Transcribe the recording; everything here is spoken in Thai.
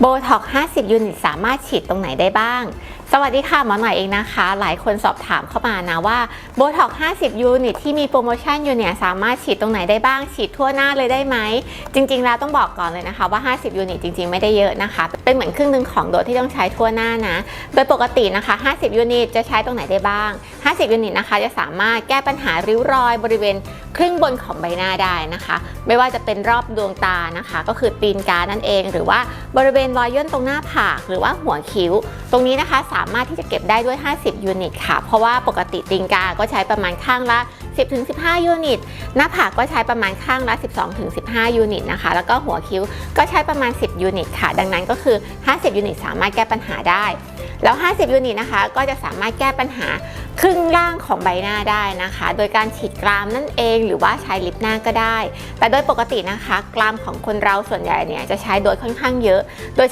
โบท็อก50 ยูนิตสามารถฉีดตรงไหนได้บ้าง สวัสดีค่ะหมอหน่อยเองนะคะ หลายคนสอบถามเข้ามานะว่าโบท็อก50 ยูนิตที่มีโปรโมชั่นอยู่เนี่ยสามารถฉีดตรงไหนได้บ้าง ฉีดทั่วหน้าเลยได้ไหม จริง ๆ แล้วต้องบอกก่อนเลยนะคะว่า 50 ยูนิตจริง ๆ ไม่ได้เยอะนะคะ เป็นเหมือนครึ่งหนึ่งของโดสที่ต้องใช้ทั่วหน้านะ โดยปกตินะคะ 50 ยูนิตจะใช้ตรงไหนได้บ้าง 50ยูนิตนะคะจะสามารถแก้ปัญหาริ้วรอยบริเวณครึ่งบนของใบหน้าได้นะคะ ไม่ว่าจะเป็นรอบดวงตานะคะ ก็คือตีนกานั่นเอง หรือว่าบริเวณรอยย่นตรงหน้าผากหรือว่าหัวคิ้ว ตรงนี้นะคะสามารถที่จะเก็บได้ด้วย 50 ยูนิตค่ะ เพราะว่าปกติตีนกาก็ใช้ประมาณข้างละ 10-15 ยูนิต หน้าผากก็ใช้ประมาณข้างละ 12-15 ยูนิตนะคะ แล้วก็หัวคิ้วก็ใช้ประมาณ 10 ยูนิตค่ะ ดังนั้นก็คือ 50 ยูนิตสามารถแก้ปัญหาได้ แล้ว 50 ยูนิตนะคะ ก็จะสามารถแก้ปัญหาครึ่งล่างของใบหน้าได้นะคะ โดยการฉีดกรามนั่นเองหรือว่าใช้ลิปหน้าก็ได้ แต่โดยปกตินะคะ กรามของคนเราส่วนใหญ่เนี่ยจะใช้โดยค่อนข้างเยอะ โดย